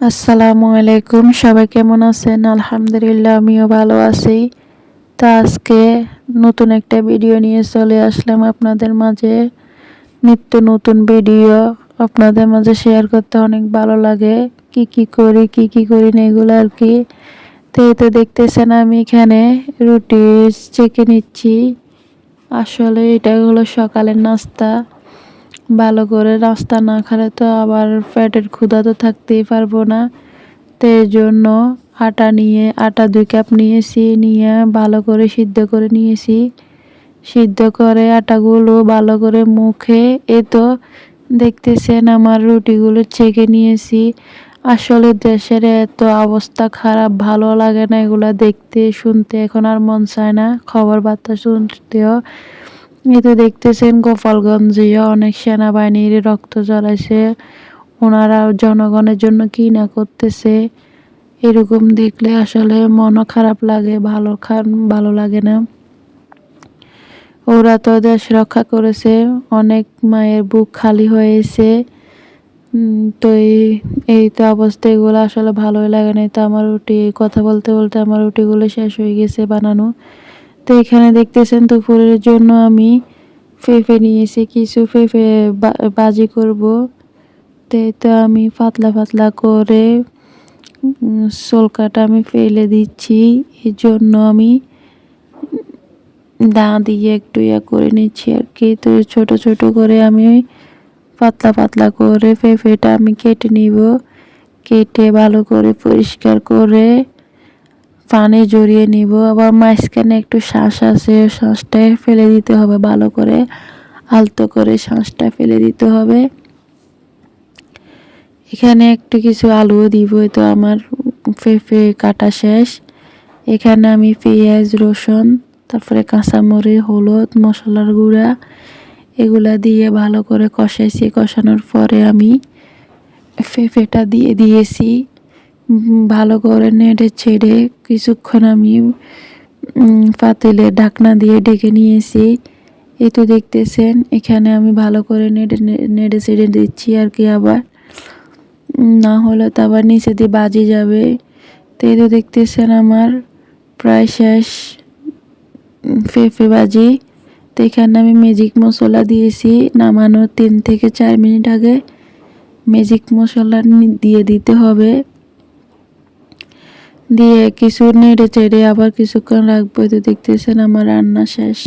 আসসালামু আলাইকুম, সবাই কেমন আছেন? আলহামদুলিল্লাহ, আমিও ভালো আছি। তা আজকে নতুন একটা ভিডিও নিয়ে চলে আসলাম আপনাদের মাঝে। নিত্য নতুন ভিডিও আপনাদের মাঝে শেয়ার করতে অনেক ভালো লাগে। কি কি করি, কি কি করি না এগুলো আর কি। তো এই তো দেখতেছেন আমি এখানে রুটি চেকে নিচ্ছি। আসলে এটা হলো সকালের নাস্তা। ভালো করে রাস্তা না খেলে তো আবার ফ্যাটের ক্ষুধা তো থাকতেই পারব না। তো জন্য আটা নিয়ে, আটা দুই কাপ নিয়েছি, নিয়ে ভালো করে সিদ্ধ করে নিয়েছি। সিদ্ধ করে আটাগুলো ভালো করে মুখে, এ তো দেখতেছেন আমার রুটিগুলো ছেঁকে নিয়েছি। আসলে দেশের এত অবস্থা খারাপ, ভালো লাগে না এগুলা দেখতে, শুনতে এখন আর মন চায় না। খবর বার্তা শুনতেও এই তো দেখতেছেন গোপালগঞ্জে অনেক সেনাবাহিনীর রক্ত জ্বলাইছে। ওনারা জনগণের জন্য কি না করতেছে, এরকম দেখলে আসলে মনও খারাপ লাগে, ভালো ভালো লাগে না। ওরা তো দেশ রক্ষা করেছে, অনেক মায়ের বুক খালি হয়েছে। তো এই এই তো অবস্থা, এগুলো আসলে ভালোই লাগে না তো আমার রুটি, কথা বলতে বলতে আমার রুটিগুলো শেষ হয়ে গেছে বানানো। তো এখানে দেখতেছেন দুপুরের জন্য আমি ফেফে নিয়েছি, কিছু ফেফে বাজি করব। তো তো আমি পাতলা পাতলা করে সোলকাটা আমি ফেলে দিচ্ছি। এর জন্য আমি দা দিয়ে একটু ইয়া করে নিচ্ছি আর কি। তো ছোট ছোট করে আমি পাতলা পাতলা করে পেঁপেটা আমি কেটে নিব। কেটে ভালো করে পরিষ্কার করে পানি জড়িয়ে নিব, আবার মাঝখানে একটু শ্বাস আছে, শ্বাসটা ফেলে দিতে হবে ভালো করে, আলতো করে শ্বাসটা ফেলে দিতে হবে। এখানে একটু কিছু আলুও দিব তো আমার পেঁপে কাটা শেষ। এখানে আমি পেঁয়াজ, রসুন, তারপরে কাঁচামরিচ, হলুদ, মশলার গুঁড়া, এগুলা দিয়ে ভালো করে কষাইছি। কষানোর পরে আমি পেঁপেটা দিয়ে দিয়েছি। ভালো করে নেড়ে ছেড়ে কিছুক্ষণ আমি পাতিলে ঢাকনা দিয়ে ডেকে নিয়েছি। এই তো দেখতেছেন, এখানে আমি ভালো করে নেড়ে নেড়ে ছেড়ে দিচ্ছি আর কি আবার। না হলে তো আবার নিচে দিয়ে বাজে যাবে। তো এই তো দেখতেছেন আমার প্রায় শেষ পেঁপে বাজি। তো এখানে আমি ম্যাজিক মশলা দিয়েছি, নামানোর তিন থেকে চার মিনিট আগে। ম্যাজিক মশলা দিয়ে দিতে হবে। দিয়ে কিছু নেড়ে চেড়ে আবার কিছুক্ষণ রাখব। তো দেখতেছেন আমার রান্না শেষ।